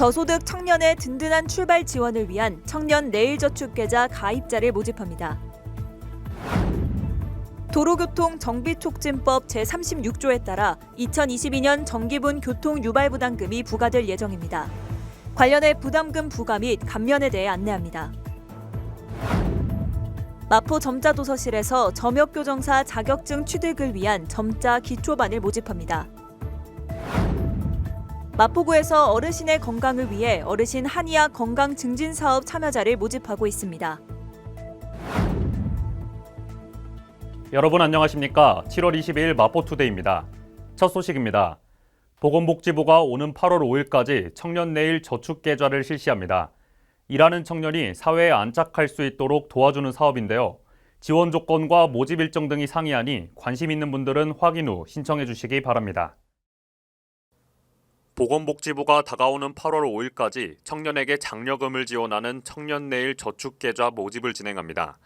저소득 청년의 든든한 출발 지원을 위한 청년 내일저축계좌 가입자를 모집합니다. 도로교통 정비촉진법 제36조에 따라 2022년 정기분 교통 유발 부담금이 부과될 예정입니다. 관련해 부담금 부과 및 감면에 대해 안내합니다. 마포 점자도서실에서 점역교정사 자격증 취득을 위한 점자 기초반을 모집합니다. 마포구에서 어르신의 건강을 위해 어르신 한의학 건강 증진 사업 참여자를 모집하고 있습니다. 여러분 안녕하십니까? 7월 22일 마포투데이입니다. 첫 소식입니다. 보건복지부가 오는 8월 5일까지 청년 내일 저축 계좌를 실시합니다. 일하는 청년이 사회에 안착할 수 있도록 도와주는 사업인데요. 지원 조건과 모집 일정 등이 상이하니 관심 있는 분들은 확인 후 신청해 주시기 바랍니다. 보건복지부가 다가오는 8월 5일까지 청년에게 장려금을 지원하는 청년 내일 저축 계좌 모집을 진행합니다.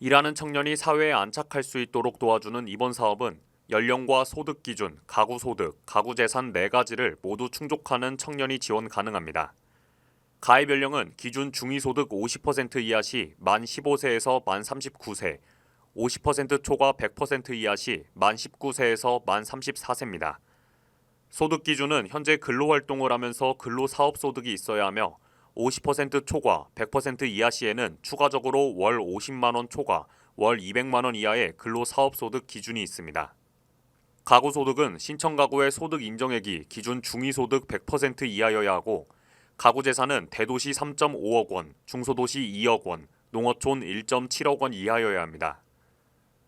일하는 청년이 사회에 안착할 수 있도록 도와주는 이번 사업은 연령과 소득 기준, 가구 소득, 가구 재산 네 가지를 모두 충족하는 청년이 지원 가능합니다. 가입 연령은 기준 중위소득 50% 이하 시 만 15세에서 만 39세, 50% 초과 100% 이하 시만 19세에서 만 34세입니다. 소득 기준은 현재 근로 활동을 하면서 근로 사업 소득이 있어야 하며 50% 초과 100% 이하 시에는 추가적으로 월 50만 원 초과 월 200만 원 이하의 근로 사업 소득 기준이 있습니다. 가구 소득은 신청 가구의 소득 인정액이 기준 중위 소득 100% 이하여야 하고 가구 재산은 대도시 3.5억 원, 중소도시 2억 원, 농어촌 1.7억 원 이하여야 합니다.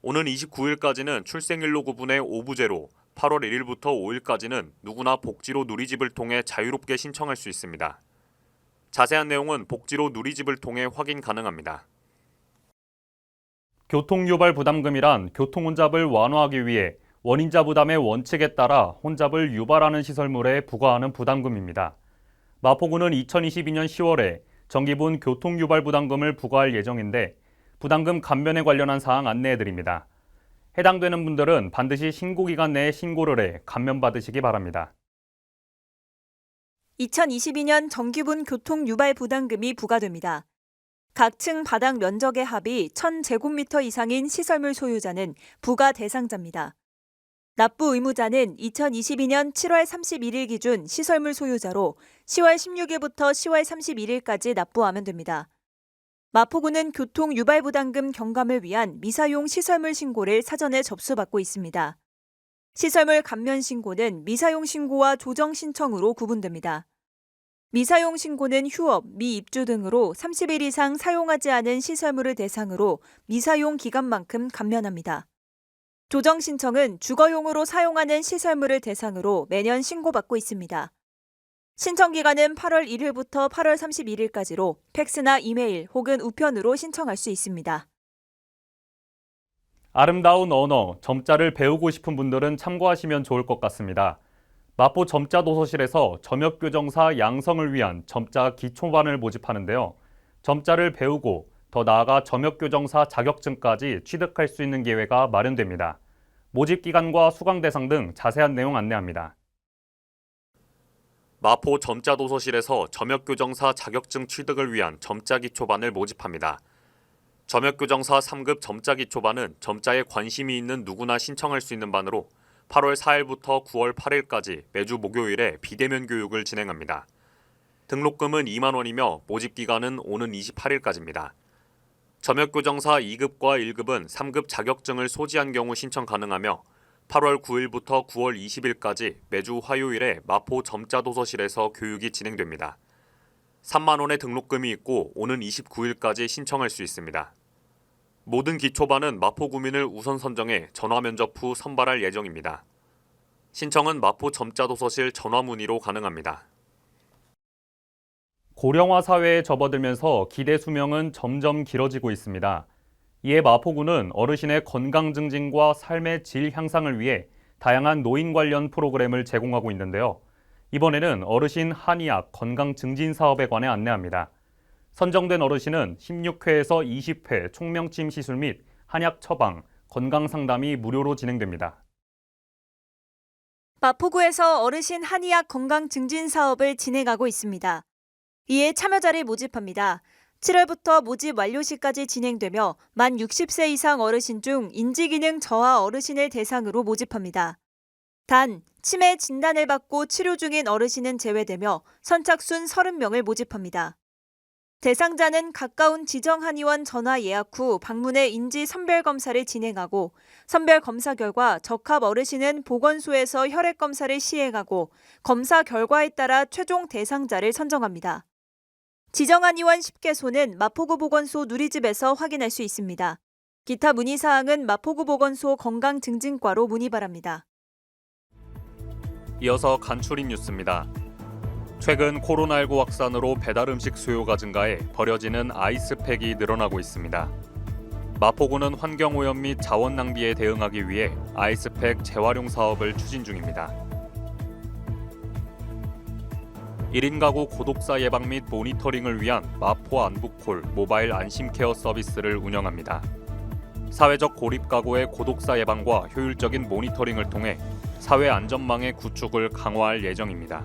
오는 29일까지는 출생일로 구분해 오부제로 8월 1일부터 5일까지는 누구나 복지로 누리집을 통해 자유롭게 신청할 수 있습니다. 자세한 내용은 복지로 누리집을 통해 확인 가능합니다. 교통유발 부담금이란 교통혼잡을 완화하기 위해 원인자 부담의 원칙에 따라 혼잡을 유발하는 시설물에 부과하는 부담금입니다. 마포구는 2022년 10월에 정기분 교통유발 부담금을 부과할 예정인데 부담금 감면에 관련한 사항 안내해 드립니다. 해당되는 분들은 반드시 신고 기간 내에 신고를 해 감면받으시기 바랍니다. 2022년 정기분 교통 유발 부담금이 부과됩니다. 각층 바닥 면적의 합이 1000제곱미터 이상인 시설물 소유자는 부과 대상자입니다. 납부 의무자는 2022년 7월 31일 기준 시설물 소유자로 10월 16일부터 10월 31일까지 납부하면 됩니다. 마포구는 교통 유발 부담금 경감을 위한 미사용 시설물 신고를 사전에 접수받고 있습니다. 시설물 감면 신고는 미사용 신고와 조정 신청으로 구분됩니다. 미사용 신고는 휴업, 미입주 등으로 30일 이상 사용하지 않은 시설물을 대상으로 미사용 기간만큼 감면합니다. 조정 신청은 주거용으로 사용하는 시설물을 대상으로 매년 신고받고 있습니다. 신청 기간은 8월 1일부터 8월 31일까지로 팩스나 이메일 혹은 우편으로 신청할 수 있습니다. 아름다운 언어, 점자를 배우고 싶은 분들은 참고하시면 좋을 것 같습니다. 마포 점자 도서실에서 점역 교정사 양성을 위한 점자 기초반을 모집하는데요. 점자를 배우고 더 나아가 점역 교정사 자격증까지 취득할 수 있는 기회가 마련됩니다. 모집 기간과 수강 대상 등 자세한 내용 안내합니다. 마포 점자 도서실에서 점역 교정사 자격증 취득을 위한 점자 기초반을 모집합니다. 점역교정사 3급 점자기초반은 점자에 관심이 있는 누구나 신청할 수 있는 반으로 8월 4일부터 9월 8일까지 매주 목요일에 비대면 교육을 진행합니다. 등록금은 2만 원이며 모집 기간은 오는 28일까지입니다. 점역교정사 2급과 1급은 3급 자격증을 소지한 경우 신청 가능하며 8월 9일부터 9월 20일까지 매주 화요일에 마포 점자도서실에서 교육이 진행됩니다. 3만 원의 등록금이 있고 오는 29일까지 신청할 수 있습니다. 모든 기초반은 마포 구민을 우선 선정해 전화 면접 후 선발할 예정입니다. 신청은 마포 점자도서실 전화 문의로 가능합니다. 고령화 사회에 접어들면서 기대 수명은 점점 길어지고 있습니다. 이에 마포구는 어르신의 건강 증진과 삶의 질 향상을 위해 다양한 노인 관련 프로그램을 제공하고 있는데요. 이번에는 어르신 한의학 건강 증진 사업에 관해 안내합니다. 선정된 어르신은 16회에서 20회 총명침 시술 및 한약 처방, 건강 상담이 무료로 진행됩니다. 마포구에서 어르신 한의학 건강 증진 사업을 진행하고 있습니다. 이에 참여자를 모집합니다. 7월부터 모집 완료 시까지 진행되며 만 60세 이상 어르신 중 인지기능 저하 어르신을 대상으로 모집합니다. 단, 치매 진단을 받고 치료 중인 어르신은 제외되며 선착순 30명을 모집합니다. 대상자는 가까운 지정 한의원 전화 예약 후 방문해 인지 선별 검사를 진행하고 선별 검사 결과 적합 어르신은 보건소에서 혈액 검사를 시행하고 검사 결과에 따라 최종 대상자를 선정합니다. 지정 한의원 10개소는 마포구 보건소 누리집에서 확인할 수 있습니다. 기타 문의 사항은 마포구 보건소 건강증진과로 문의 바랍니다. 이어서 간추린 뉴스입니다. 최근 코로나19 확산으로 배달 음식 수요가 증가해 버려지는 아이스팩이 늘어나고 있습니다. 마포구는 환경오염 및 자원 낭비에 대응하기 위해 아이스팩 재활용 사업을 추진 중입니다. 1인 가구 고독사 예방 및 모니터링을 위한 마포 안부콜 모바일 안심케어 서비스를 운영합니다. 사회적 고립 가구의 고독사 예방과 효율적인 모니터링을 통해 사회 안전망의 구축을 강화할 예정입니다.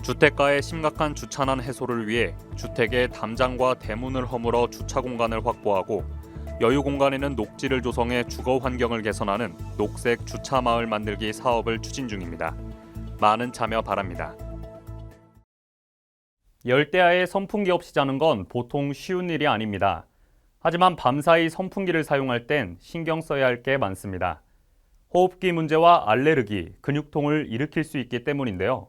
주택가의 심각한 주차난 해소를 위해 주택의 담장과 대문을 허물어 주차 공간을 확보하고 여유 공간에는 녹지를 조성해 주거 환경을 개선하는 녹색 주차 마을 만들기 사업을 추진 중입니다. 많은 참여 바랍니다. 열대야에 선풍기 없이 자는 건 보통 쉬운 일이 아닙니다. 하지만 밤사이 선풍기를 사용할 땐 신경 써야 할 게 많습니다. 호흡기 문제와 알레르기, 근육통을 일으킬 수 있기 때문인데요.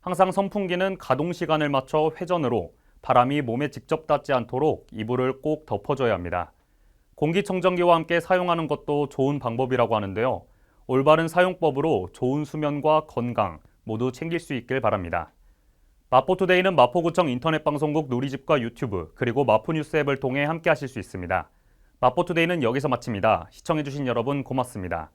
항상 선풍기는 가동 시간을 맞춰 회전으로 바람이 몸에 직접 닿지 않도록 이불을 꼭 덮어줘야 합니다. 공기청정기와 함께 사용하는 것도 좋은 방법이라고 하는데요. 올바른 사용법으로 좋은 수면과 건강 모두 챙길 수 있길 바랍니다. 마포투데이는 마포구청 인터넷방송국 누리집과 유튜브 그리고 마포뉴스 앱을 통해 함께 하실 수 있습니다. 마포투데이는 여기서 마칩니다. 시청해주신 여러분 고맙습니다.